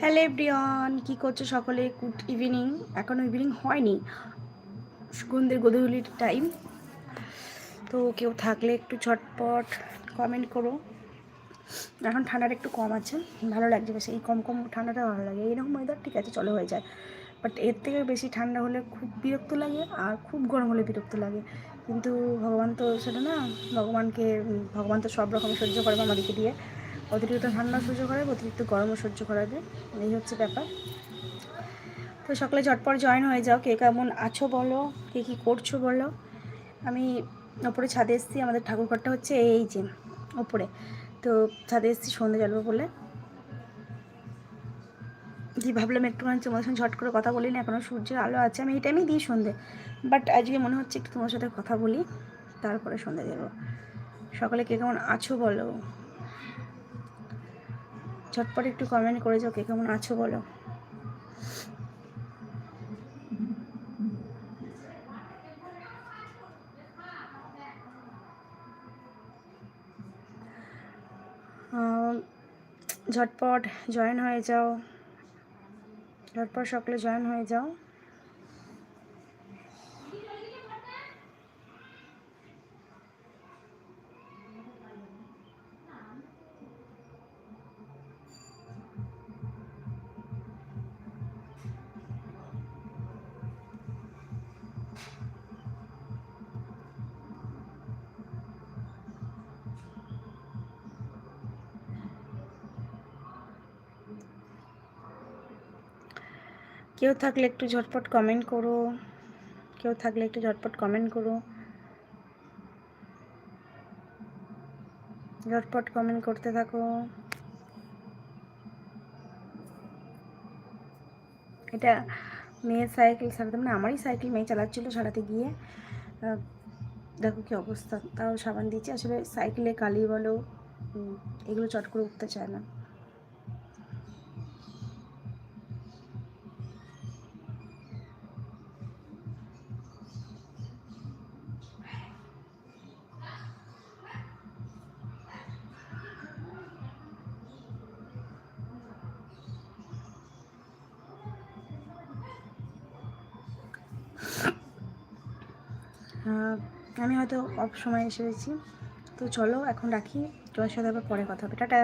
Hello everyone কী করছ সকলে? Good evening এখনও ইভিনিং হয়নি। সুগন্ধের গোধূলির টাইম তো কেউ থাকলে একটু ঝটপট কমেন্ট করো। এখন ঠান্ডাটা একটু কম আছে। ভালো লাগছে বেশি। এই কম কম ঠান্ডাটা ভালো লাগে। এইরকম ওয়েদার ঠিক আছে, চলে হয়ে যায়। বাট এর থেকে বেশি ঠান্ডা হলে খুব বিরক্ত লাগে আর খুব গরম হলে বিরক্ত লাগে। কিন্তু ভগবান তো সেটা না, ভগবানকে, ভগবান তো সব রকম সহ্য করবে আমাদেরকে দিয়ে। অতিরিক্ত ঠান্ডা সহ্য করাবে, অতিরিক্ত গরমও সহ্য করাবে। এই হচ্ছে ব্যাপার। তো সকালে ঝটপট জয়েন হয়ে যাও, কে কেমন আছো বলো, কে কী করছ বলো। আমি ওপরে ছাদে এসেছি, আমাদের ঠাকুরঘরটা হচ্ছে এই যে, ওপরে। তো ছাদে এসেছি সন্ধে জ্বালবো বলে। দি ভাবলাম একটুখানি তোমার সঙ্গে ঝট করে কথা বলি না এখনও সূর্যের আলো আছে। আমি এই টাইমেই দিই সন্ধে বাট আজকে মনে হচ্ছে একটু তোমার সাথে কথা বলি, তারপরে সন্ধে দেবো সকালে কে কেমন আছো বলো। ঝটপট একটু কমেন্ট করে যাও, কে কেমন আছো বলো। ঝটপট জয়েন হয়ে যাও। ঝটপট সকলে জয়েন হয়ে যাও। কেউ থাকলে একটু ঝটপট কমেন্ট করো। কেউ থাকলে একটু ঝটপট কমেন্ট করো। ঝটপট কমেন্ট করতে থাকো। এটা মেয়ের সাইকেল সারাতে মানে আমারই সাইকেল মেয়ে চালাচ্ছিল সারাতে গিয়ে। দেখো কি অবস্থা, তাও সাবান দিয়েছি। আসলে সাইকেলে কালি বলো এগুলো চট করে উঠতে চায় না। আমি হয়তো অফ সময় এসে এসেছি তো চলো, এখন রাখি। তোমার সাথে আবার পরে কথা হবে। টাটা।